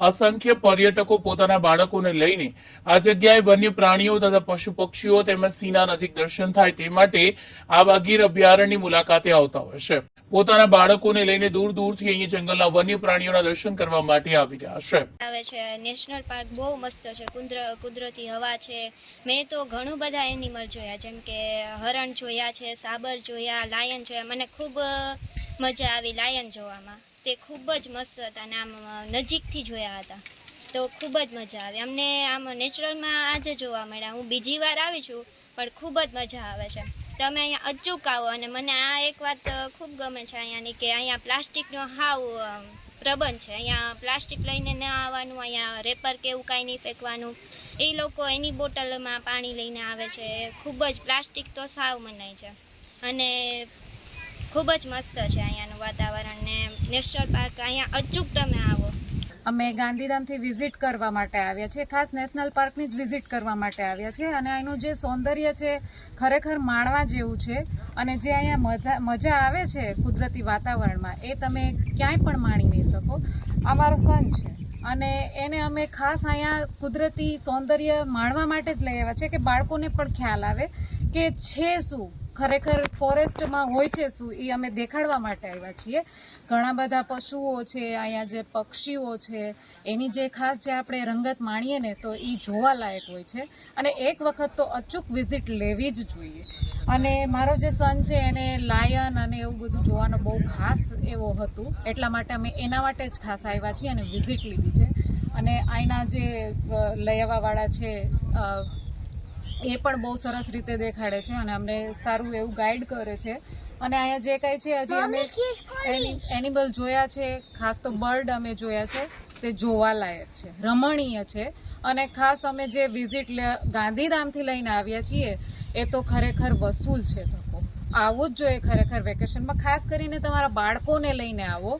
અસંખ્ય પર્યટકો પોતાના બાળકોને લઈને આ જગ્યાએ વન્ય પ્રાણીઓ તથા પશુ પક્ષીઓ તેમજ સિંહના નજીક દર્શન થાય તે માટે આવા ગીર અભયારણ્યની મુલાકાતે આવતા હોય છે. પોતાના બાળકોને લઈને દૂર દૂરથી અહીં જંગલના વન્ય પ્રાણીઓના દર્શન કરવા માટે આવી રહ્યા છે. આવે છે. નેશનલ પાર્ક બહુ મસ્ત છે. કુંદર, કુદરતી હવા છે. મેં તો ઘણું બધા એનિમલ જોયા, જેમ કે હરણ જોયા છે, સાબર જોયા લાયન જોયા. મને ખૂબ મજા આવી લાયન જોવામાં. તે ખૂબ જ મસ્ત હતા અને આમ નજીકથી જોયા હતા. તો ખૂબ જ મજા આવી. અમને આમ નેચરલમાં આજે જોવા મળ્યા. હું બીજી વાર આવી છું, પણ ખૂબ જ મજા આવે છે. તમે અહીંયા અચૂક આવો અને મને આ એક વાત ખૂબ ગમે છે અહીંયાની કે અહીંયા પ્લાસ્ટિકનો હાવ પ્રબંધ છે. અહીંયા પ્લાસ્ટિક લઈને ન આવવાનું, અહીંયા રેપર કે એવું કાંઈ નહીં ફેંકવાનું. એ લોકો એની બોટલમાં પાણી લઈને આવે છે. ખૂબ જ પ્લાસ્ટિક તો સાવ મનાય છે. અને ખૂબ જ મસ્ત છે અહીંયાનું વાતાવરણ ને નેશનલ પાર્ક અહીંયા અચૂક તમે આવો. અમે ગાંધીધામથી વિઝિટ કરવા માટે આવ્યા છીએ. ખાસ નેશનલ પાર્કની જ વિઝિટ કરવા માટે આવ્યા છીએ. અને અહીંનું જે સૌંદર્ય છે, ખરેખર માણવા જેવું છે. અને જે અહીંયા મજા મજા આવે છે કુદરતી વાતાવરણમાં, એ તમે ક્યાંય પણ માણી નહીં શકો. અમારો સન છે. અને એને અમે ખાસ અહીંયા કુદરતી સૌંદર્ય માણવા માટે જ લઈ આવ્યા છે કે બાળકોને પણ ખ્યાલ આવે કે છે શું ખરેખર ફોરેસ્ટમાં હોય છે શું? એ અમે દેખાડવા માટે આવ્યા છીએ. ઘણા બધા પશુઓ છે, અહીંયા જે પક્ષીઓ છે, એની જે ખાસ જે આપણે રંગત માણીએ ને, તો એ જોવાલાયક હોય છે. અને એક વખત તો અચૂક વિઝિટ લેવી જ જોઈએ. અને મારો જે સન છે, એને લાયન અને એવું બધું જોવાનો બહુ ખાસ એવો હતું. એટલા માટે અમે એના માટે જ ખાસ આવ્યા છીએ અને વિઝિટ લીધી છે. અને અહીંના જે લઈ આવવાવાળા છે એ પણ બહુ સરસ રીતે દેખાડે છે અને અમને સારું એવું ગાઈડ કરે છે. અને અહીંયા જે કાંઈ છે હજી અમે એની એનિમલ જોયા છે ખાસ તો બર્ડ અમે જોયા છે તે જોવાલાયક છે રમણીય છે. અને ખાસ અમે જે વિઝિટ ગાંધીધામથી લઈને આવ્યા છીએ એ તો ખરેખર વસૂલ છે ધક્કો આવવું જ જોઈએ ખરેખર વેકેશનમાં ખાસ કરીને તમારા બાળકોને લઈને આવો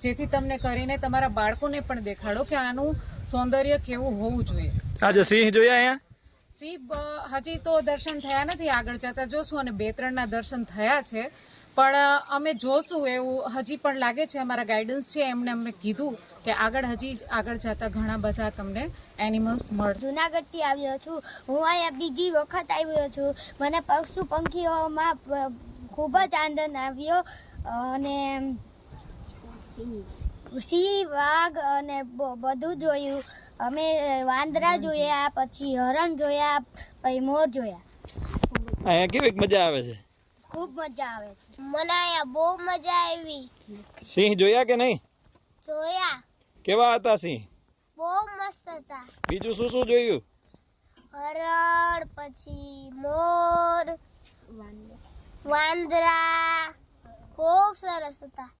જેથી તમને કરીને તમારા બાળકોને પણ દેખાડો કે આનું સૌંદર્ય કેવું હોવું જોઈએ. આજે સિંહ જોયા અહીંયા? સિંહ હજી તો દર્શન થયા નથી, આગળ જતા જોશું અને બે ત્રણના દર્શન થયા છે. પણ અમે જોશું એવું હજી પણ લાગે છે, અમારા ગાઈડન્સ છે એમને અમને કીધું કે આગળ હજી આગળ જતા ઘણા બધા તમને એનિમલ્સ મળે. જુનાગઢથી આવ્યો છું. હું અહીંયા બીજી વખત આવ્યો છું. મને પશુ પંખીઓમાં ખૂબ જ આનંદ આવ્યો. અને સિંહ વાઘ અને બધું જોયું. અમે વાંદરા જોયા પછી હરણ જોયા પછી મોર જોયા. અહીંયા કેવી મજા આવે છે? ખૂબ મજા આવે છે. મને અહીંયા બહુ મજા આવી. સિંહ જોયા કે નહીં? જોયા. કેવા હતા સિંહ? બહુ મસ્ત હતા. બીજું શું શું જોયું? હરણ પછી મોર વાંદરા. ખૂબ સરસ હતા.